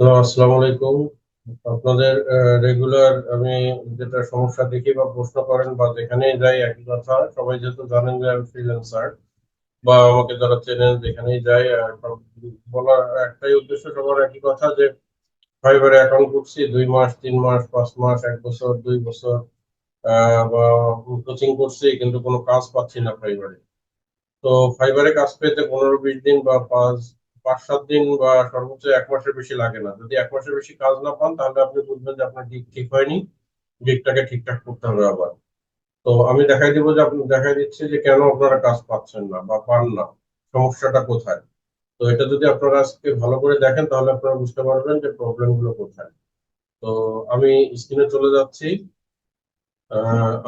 আসসালামু আলাইকুম। আপনাদের রেগুলার আমি যেটা সমস্যা দেখি বা প্রশ্ন করেন বা যেখানেই যাই, একই কথা। সবাই যেহেতু জানেন যে আমি ফ্রিল্যান্সার বা আমাকে যারা চেনেন যেখানেই যাই বলার একটাই উদ্দেশ্য সবার একই কথা যে ফাইবারে অ্যাকাউন্ট করছি দুই মাস, তিন মাস, পাঁচ মাস, এক বছর, দুই বছর বা কোচিং করছি, কিন্তু কোনো কাজ পাচ্ছি না ফাইবারে তো ফাইবারে কাজ পেতে পনেরো, বিশ দিন বা পাঁচ পাঁচ, সাত দিন বা সর্বোচ্চ এক মাসের বেশি লাগে না। যদি এক মাসের বেশি কাজ না পান, তাহলে আপনি বুঝবেন যে আপনার গিগ ঠিক হয়নি। গিগটাকে ঠিকঠাক করতে হবে আবার। তো আমি দেখাই দিব যে আপনি, দেখাই দিচ্ছি যে কেন আপনারা কাজ পাচ্ছেন না বা পান না। সমস্যাটা কোথায়? তো এটা যদি আপনারা আজকে ভালো করে দেখেন, তাহলে আপনারা বুঝতে পারবেন যে প্রবলেমগুলো কোথায়। তো আমি স্ক্রিনে চলে যাচ্ছি।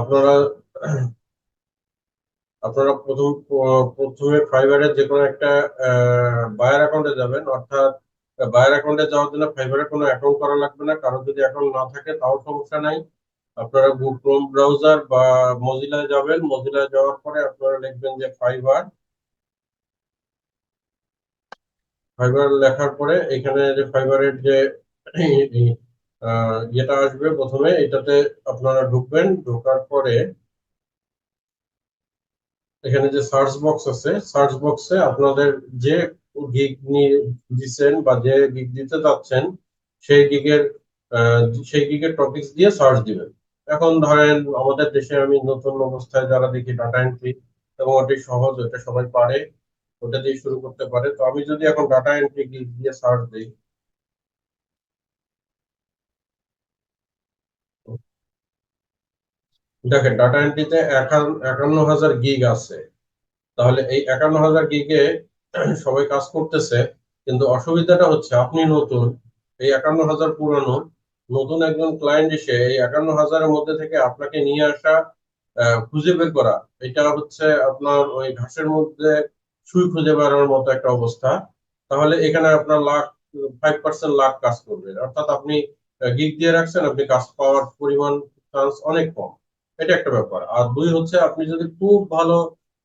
আপনারা আপনারা প্রথম প্রথমে ফাইবারের যে কোনো একটা বায়ার অ্যাকাউন্টে যাবেন, অর্থাৎ বায়ার অ্যাকাউন্টে যাওয়ার জন্য ফাইবারে কোনো অ্যাকাউন্ট করা লাগবে না। কারণ যদি অ্যাকাউন্ট না থাকে, তাও সমস্যা নাই। আপনারা ক্রোম ব্রাউজার বা মজিলায় যাবেন। মজিলায় যাওয়ার পরে আপনারা লিখবেন যে ফাইবার ফাইবার লেখার পরে এখানে যে ফাইবারের যে ইয়েটা আসবে প্রথমে, এটাতে আপনারা ঢুকবেন। ঢোকার পরে এখানে যে সার্চ বক্স আছে সার্চ বক্সে আপনাদের যে গিগ নিয়ে দিচ্ছেন বা যে গিগ দিতে যাচ্ছেন সেই গিগের সেই গিগের টপিকস দিয়ে সার্চ দিবেন। এখন ধরেন আমাদের দেশে আমি নতুন অবস্থায় যারা দেখি ডাটা এন্ট্রি এবং ওটি সহজ ওটা সবাই পারে, ওটা দিয়ে শুরু করতে পারে। তো আমি যদি এখন ডাটা এন্ট্রি গিগ দিয়ে সার্চ দিই দেখেন ডাটা এন্ট্রিতে একান্ন হাজার গিগ আছে। তাহলে এই একান্ন হাজার গিগে সবাই কাজ করতেছে, কিন্তু অসুবিধাটা হচ্ছে আপনি নতুন, এই একান্ন হাজার পুরানো, নতুন একজন ক্লায়েন্ট এসে এই একান্ন হাজারের মধ্যে থেকে আপনাকে নিয়ে আসা খুঁজে বের করা, এটা হচ্ছে আপনার ওই ঘাসের মধ্যে সুই খুঁজে বেড়ানোর মতো একটা অবস্থা। তাহলে এখানে আপনার লাখ ফাইভ পার্সেন্ট লাখ কাজ করবে। অর্থাৎ আপনি গিগ দিয়ে রাখছেন, আপনি কাজ পাওয়ার পরিমাণ চান্স অনেক কম। এটা একটা ব্যাপার। আর দুই হচ্ছে আপনি যদি খুব ভালো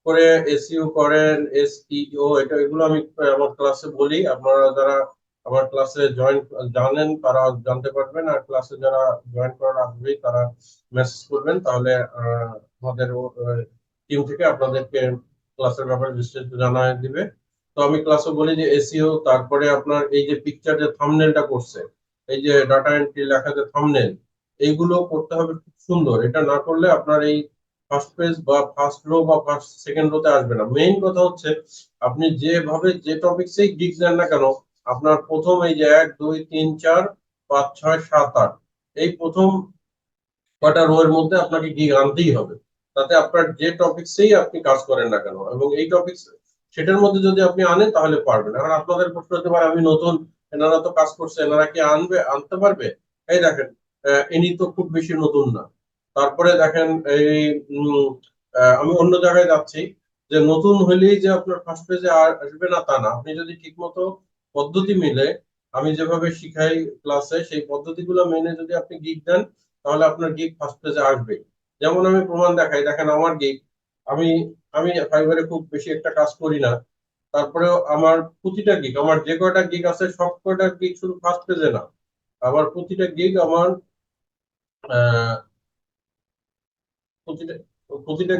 করে এসইও করেন এসইও এটা এগুলো আমি আমার ক্লাসে বলি। আপনারা যারা আমার ক্লাসে জয়েন জানেন, তারা জানতে পারবেন। আর ক্লাসে যারা জয়েন করার আগ্রহী, তারা মেসেজ করবেন। তাহলে আমাদের টিম থেকে আপনাদেরকে ক্লাসের ব্যাপারে বিস্তারিত জানায় দিবে। তো আমি ক্লাসে বলি যে এসিও তারপরে আপনার এই যে পিকচার যে থামনেলটা করছে, এই যে ডাটা এন্ট্রি লেখা যে থামনেল এইগুলো করতে হবে খুব সুন্দর। এটা না করলে আপনার এই ফার্স্ট পেজ বা ফার্স্ট রো বা ফার্স্ট সেকেন্ড রোতে আসবে না। মেইন কথা হচ্ছে, আপনি যেভাবে যে টপিকসেই গিগ দেন না কেন, আপনার প্রথম এই যে এক, দুই, তিন, চার, পাঁচ, ছয়, সাত, আট, এই প্রথম কটা রো এর মধ্যে আপনাকে গিগ আনতেই হবে। তাতে আপনার যে টপিকসেই আপনি কাজ করেন না কেন। এবং এই টপিক সেটার মধ্যে যদি আপনি আনেন তাহলে পারবেন। এখন আপনাদের প্রশ্ন হতে পারে, আমি নতুন, এনারা তো কাজ করছে, এনারা কি আনবে, আনতে পারবে? এই দেখেন ইনি তো খুব বেশি নতুন না। তারপরে দেখেন এই আমি অন্য জায়গায় যাচ্ছি যে নতুন হইলেই যে আপনার ফার্স্ট পেজে আসবে না তা না। আপনি যদি ঠিকমতো পদ্ধতি মিলে, আমি যেভাবে শিখাই ক্লাসে সেই পদ্ধতিগুলো মেনে যদি আপনি গিগ দেন, তাহলে আপনার গিগ ফার্স্ট পেজে আসবে। যেমন আমি প্রমাণ দেখাই, দেখেন আমার গিগ আমি আমি ফাইবারে খুব বেশি একটা কাজ করি না। তারপরেও আমার প্রতিটা গিগ আমার যে কয়টা গিগ আছে, সব কয়টা গিগ শুধু ফার্স্ট পেজে না। আমার প্রতিটা গিগ আমার প্রতিটা প্রতিটা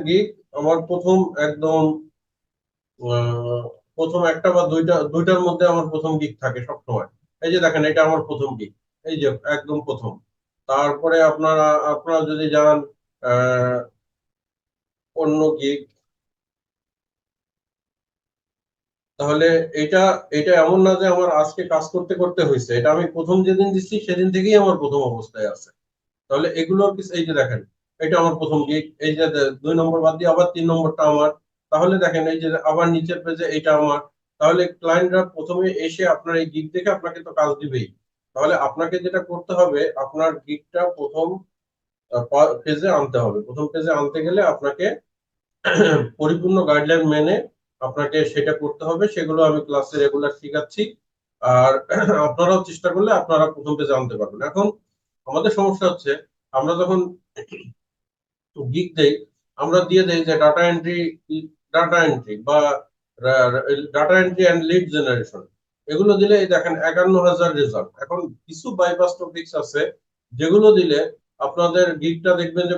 আমার প্রথম একদম প্রথম একটা বা দুইটা, দুইটার মধ্যে আমার প্রথম গিগ থাকে সবসময়। এই যে দেখেন, এটা আমার প্রথম গিগ এই যে একদম প্রথম। তারপরে আপনারা আপনারা যদি যান অন্য গিগ তাহলে এটা এটা এমন না যে আমার আজকে কাজ করতে করতে হয়েছে এটা আমি প্রথম যেদিন দিচ্ছি সেদিন থেকেই আমার প্রথম অবস্থায় আছে। তাহলে এগুলোর এই যে দেখেন, এটা আমার প্রথম গিগ এই যে দুই নম্বর বাদ দিয়ে আবার তিন নম্বরটা আমার। তাহলে দেখেন, এই যে আবার নিচের পেজে এটা আমার। তাহলে ক্লায়েন্টরা প্রথমে এসে আপনার এই গিগ দেখে আপনাকে তো কাজ দিবেই। তাহলে আপনাকে যেটা করতে হবে, আপনার গিগটা প্রথম পেজে আনতে হবে। প্রথম পেজে আনতে গেলে আপনাকে পরিপূর্ণ গাইডলাইন মেনে আপনাকে সেটা করতে হবে। সেগুলো আমি ক্লাসে রেগুলার শিখাচ্ছি। আর আপনারাও চেষ্টা করলে আপনারা প্রথম পেজে আনতে পারবেন। এখন আমাদের সমস্যা হচ্ছে, আমরা যখন গিগ দেই, আমরা দিয়ে দেই যে ডাটা এন্ট্রি ডাটা এন্ট্রি বা data entry and lead generation এগুলো দিলে দেখেন একান্ন হাজার রেজাল্ট এখন কিছু বাইপাস টপিক্স আছে, যেগুলো দিলে আপনাদের গিগটা দেখবেন যে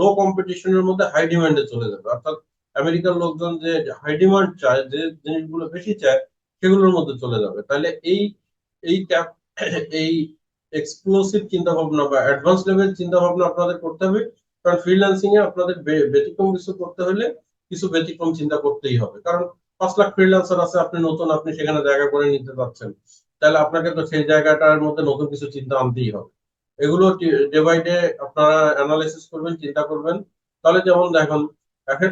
লো কম্পিটিশনের মধ্যে হাই ডিমান্ডে চলে যাবে। অর্থাৎ আমেরিকার লোকজন যে হাই ডিমান্ড চায়, যে জিনিসগুলো বেশি চায়, সেগুলোর মধ্যে চলে যাবে। তাহলে এই এই এই এক্সক্লুসিভ চিন্তা ভাবনা বা অ্যাডভান্স লেভেল চিন্তা ভাবনা আপনাদের করতে হবে। কারণ ফ্রিল্যান্সিং এ আপনাদের ব্যতিক্রম কিছু করতে হলে কিছু ব্যতিক্রম চিন্তা করতেই হবে। কারণ পাঁচ লাখ ফ্রিল্যান্সার আছে, আপনি নতুন, আপনি সেখানে জায়গা করে নিতে পারছেন। তাহলে আপনাকে তো সেই জায়গাটার মধ্যে নতুন কিছু চিন্তা আনতেই হবে। এগুলো ডে বাই ডে আপনারা অ্যানালাইসিস করবেন, চিন্তা করবেন। তাহলে যেমন দেখুন,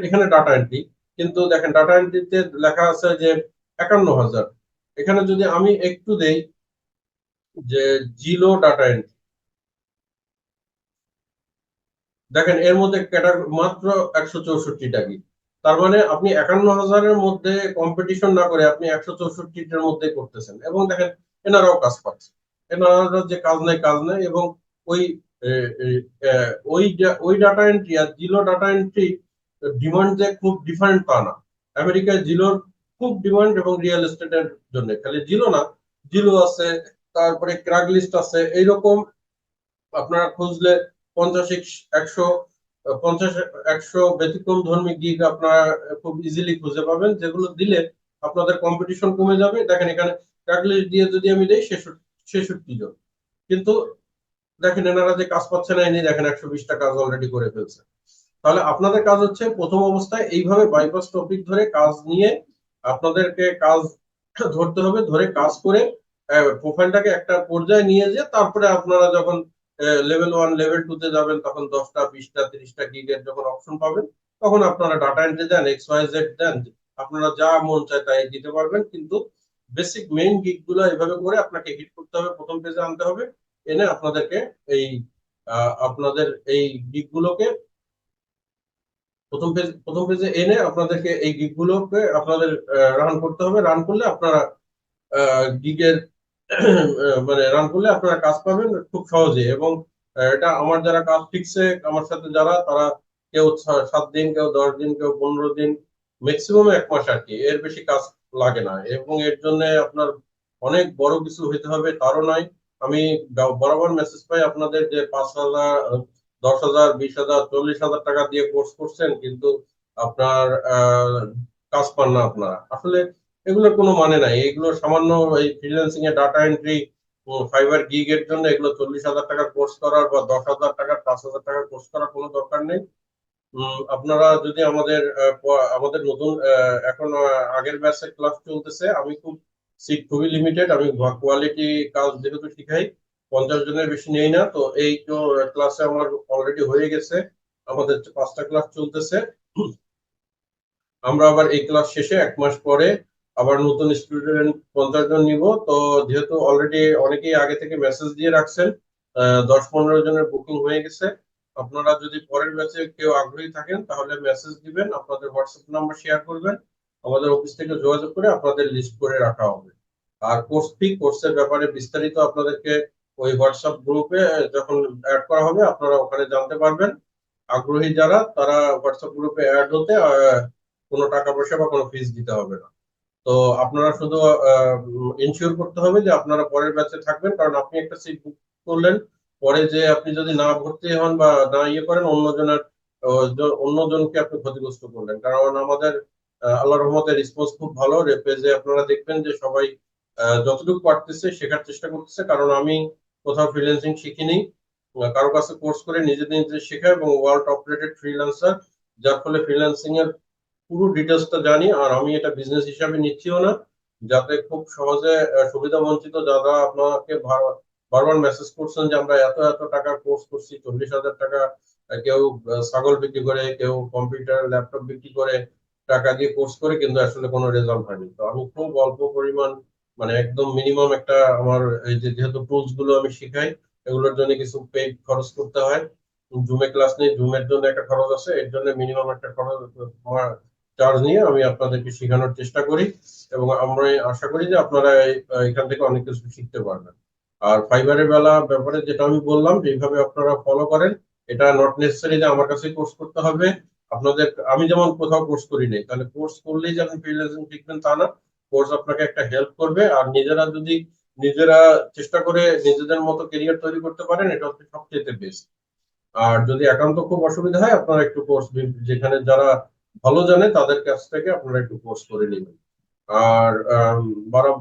এখানে ডাটা এন্ট্রি কিন্তু দেখেন ডাটা এন্ট্রিতে লেখা আছে যে একান্ন হাজার। এখানে যদি আমি একটু দেই যে জিলো ডাটা এন্ট্রি দেখেন, এর মধ্যে মাত্র একশো চৌষট্টিটা কি তার মানে আপনি একান্ন হাজারের মধ্যে কম্পিটিশন না করে আপনি একশো চৌষট্টিটার মধ্যে করতেছেন। এবং দেখেন, এনারাও কাজ পাচ্ছে। এনারা যে কাজ নেই কাজ নেই এবং ওই ওই ওই ডাটা এন্ট্রি আর জিলো ডাটা এন্ট্রি ডিমান্ড যে খুব ডিফারেন্ট তা না। আমেরিকায় জিলোর খুব ডিমান্ড এবং রিয়েল এস্টেটের জন্য। খালি জিলো না জিলো আছে তারপরে ক্রাগ লিস্ট আছে, এইরকম আপনারা খুঁজলে পঞ্চাশ একশো পঞ্চাশ একশো ব্যতিক্রম ধর্মী গিগ আপনারা খুব ইজিলি খুঁজে পাবেন, যেগুলো দিলে আপনাদের কম্পিটিশন কমে যাবে। দেখেন এখানে ক্রাগলিস্ট দিয়ে যদি আমি দেই, ছেষট্টি জন। কিন্তু দেখেন এনারা যে কাজ পাচ্ছে না, এনে দেখেন একশো বিশটা কাজ অলরেডি করে ফেলছে। তাহলে আপনাদের কাজ হচ্ছে প্রথম অবস্থায় এইভাবে বাইপাস টপিক ধরে কাজ নিয়ে আপনাদেরকে কাজ ধরতে হবে, ধরে কাজ করে প্রোফাইলটাকে একটা পর্যায়ে নিয়ে যে তারপরে আপনারা যখন লেভেল ওয়ান লেভেল টু তে যাবেন, তখন দশটা, বিশটা, তিরিশটা গিগের যখন অপশন পাবেন, তখন আপনারা ডাটা এন্ট্রি দেন এক্স ওয়াই জেড দেন, আপনারা যা মন চায় তাই দিতে পারবেন, কিন্তু বেসিক মেইন গিগগুলো এভাবে করে আপনাকে হিট করতে হবে, প্রথম পেজে আনতে হবে, এনে আপনাদেরকে এই আপনাদের এই গিগ গুলোকে, প্রথম পেজ প্রথম পেজে এনে আপনাদেরকে এই গিগ গুলোকে আপনাদের রান করতে হবে রান করলে আপনারা গিগের মানে রান করলে আপনারা কাজ পাবেন খুব সহজে এবং এটা আমার যারা কাজ শিখছে আমার সাথে যারা, তারা কেউ সাত দিন, কেউ দশ দিন, কেউ পনেরো দিন ম্যাক্সিমাম এক মাস আর কি, এর বেশি কাজ লাগে না এবং এর জন্য আপনার অনেক বড় কিছু হইতে হবে, তারও নয়। আমি বরাবর মেসেজ পাই আপনাদের যে পাঁচ হাজার, দশ হাজার, বিশ হাজার, চল্লিশ হাজার টাকা দিয়ে কোর্স করছেন, কিন্তু আপনার কাজ পান না আপনারা। আসলে এগুলোর কোনো মানে নাই। এগুলো সামান্য এই ফ্রিল্যান্সিং এ ডাটা এন্ট্রি ফাইবার গিগ এর জন্য এগুলো চল্লিশ হাজার টাকার কোর্স করার বা দশ হাজার টাকার, পাঁচ হাজার টাকার কোর্স করার কোনো দরকার নেই। আপনারা যদি আমাদের আমাদের নতুন এখন আগের ব্যাচে ক্লাস চলতেছে, আমি খুব সিট খুবই লিমিটেড আমি কোয়ালিটি কাজ যেহেতু শিখাই, পঞ্চাশ জনের বেশি নেই না, তো এই তো ক্লাসে আমার অলরেডি হয়ে গেছে, আমাদের পাঁচটা ক্লাস চলতেছে। আমরা আবার এই ক্লাস শেষে এক মাস পরে আবার নতুন স্টুডেন্ট পঞ্চাশ জন নিব। তো যেহেতু অলরেডি অনেকেই আগে থেকে মেসেজ দিয়ে রাখছেন দশ পনেরো জনের বুকিং হয়ে গেছে। আপনারা যদি পরের ব্যাচে কেউ আগ্রহী থাকেন, তাহলে মেসেজ দিবেন, আপনাদের হোয়াটসঅ্যাপ নাম্বার শেয়ার করবেন, আমাদের অফিস থেকে যোগাযোগ করে আপনাদের লিস্ট করে রাখা হবে। আর কোর্স ফি কোর্সের ব্যাপারে বিস্তারিত আপনাদেরকে ওই হোয়াটসঅ্যাপ গ্রুপে যখন অ্যাড করা হবে, আপনারা ওখানে জানতে পারবেন। আগ্রহী যারা, তারা হোয়াটসঅ্যাপ গ্রুপে অ্যাড হতে কোনো টাকা পয়সা বা কোনো ফিস দিতে হবে না। তো আপনারা শুধু ইনশিওর করতে হবে যে আপনারা পরের ব্যাচে থাকবেন, কারণ আপনি একটা সিট বুক করলেন, পরে যে আপনি যদি না ভর্তি হন বা না ইয়ে করেন, অন্যজনের অন্যজনকে আপনি ক্ষতিগ্রস্ত করলেন। কারণ আমাদের আল্লাহ রহমতের রেসপন্স খুব ভালো। পেজে আপনারা দেখবেন যে সবাই যতটুকু পারতেছে শেখার চেষ্টা করতেছে। কারণ আমি কোথাও ফ্রিল্যান্সিং শিখিনি। কারও কাছে কোর্স করে নিজে নিজে শেখা এবং ওয়ার্ল্ড অপারেটেড ফ্রিল্যান্সার যার ফলে ফ্রিল্যান্সিং এর পুরো ডিটেলসটা জানি, আর আমি এটা বিজনেস হিসাবে নিচ্ছিও না। যাতে খুব সহজে সুবিধা বঞ্চিত যারা আপনাকে বারবার মেসেজ করছেন যে আমরা এত এত টাকার কোর্স করছি, চল্লিশ হাজার টাকা কেউ ছাগল বিক্রি করে, কেউ কম্পিউটার ল্যাপটপ বিক্রি করে, টাকা দিয়ে কোর্স করে, কিন্তু আসলে কোনো রেজাল্ট হয়নি। তো আমি খুব অল্প পরিমাণ মানে একদম মিনিমাম একটা আমার, এই যে যেহেতু টুলসগুলো আমি শিখাই, এগুলোর জন্য কিছু পেইড খরচ করতে হয়। জুমে ক্লাস নেই জুমের জন্য একটা খরচ আছে, এর জন্য মিনিমাম একটা খরচ আমার চার্জ নিয়ে আমি আপনাদেরকে শেখানোর চেষ্টা করি এবং আমরা আশা করি যে আপনারা এখান থেকে অনেক কিছু শিখতে পারবেন। আর ফাইবারের বেলা ব্যাপারে যেটা আমি বললাম যেভাবে আপনারা ফলো করেন, এটা নট নেসেসারি যে আমার কাছে কোর্স করতে হবে। আপনাদের, আমি যেমন কোথাও কোর্স করি নাই, তাহলে কোর্স করলেই যে আপনি ফ্রিল্যান্সিং শিখবেন তা না। কোর্স আপনাকে একটা হেল্প করবে, আর নিজেরা যদি, নিজেরা চেষ্টা করে নিজেদের মতো কেরিয়ার তৈরি করতে পারেন, এটা হচ্ছে সবচেয়ে বেস্ট আর যদি একান্ত খুব অসুবিধা হয়, আপনারা একটু কোর্স যেখানে যারা ভালো জানে, তাদের কাছ থেকে আপনারা একটু কোর্স করে নেবেন। আর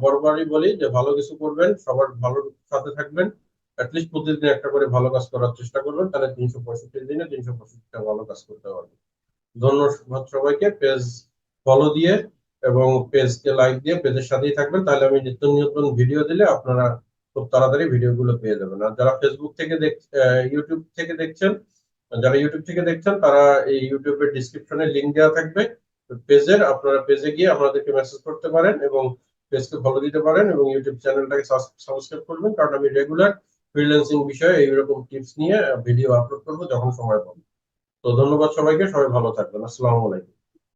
বরাবরই বলি যে ভালো কিছু করবেন, সবার ভালো সাথে থাকবেন। অ্যাটলিস্ট প্রতিদিন একটা করে ভালো কাজ করার চেষ্টা করবেন, তাহলে তিনশো পঁয়ষট্টি দিনে তিনশো পঁয়ষট্টিটা ভালো কাজ করতে পারবেন। ধন্যবাদ সবাইকে, পেজ ফলো দিয়ে এবং পেজকে লাইক দিয়ে পেজের সাথেই থাকবেন, তাহলে আমি নিত্য নতুন ভিডিও দিলে আপনারা খুব তাড়াতাড়ি ভিডিওগুলো পেয়ে যাবেন। আর যারা ফেসবুক থেকে দেখ ইউটিউব থেকে দেখছেন যারা ইউটিউব থেকে দেখছেন, তারা এই ইউটিউবের ডিসক্রিপশনে লিঙ্ক দেওয়া থাকবে। পেজের, আপনারা পেজে গিয়ে আমাদেরকে মেসেজ করতে পারেন এবং পেজকে ফলো দিতে পারেন এবং ইউটিউব চ্যানেলটাকে সাবস্ক্রাইব করবেন। কারণ আমি রেগুলার ফ্রিল্যান্সিং বিষয়ে এইরকম টিপস নিয়ে ভিডিও আপলোড করব যখন সময় পাবো। তো ধন্যবাদ সবাইকে। সবাই ভালো থাকবেন। আসসালামু আলাইকুম।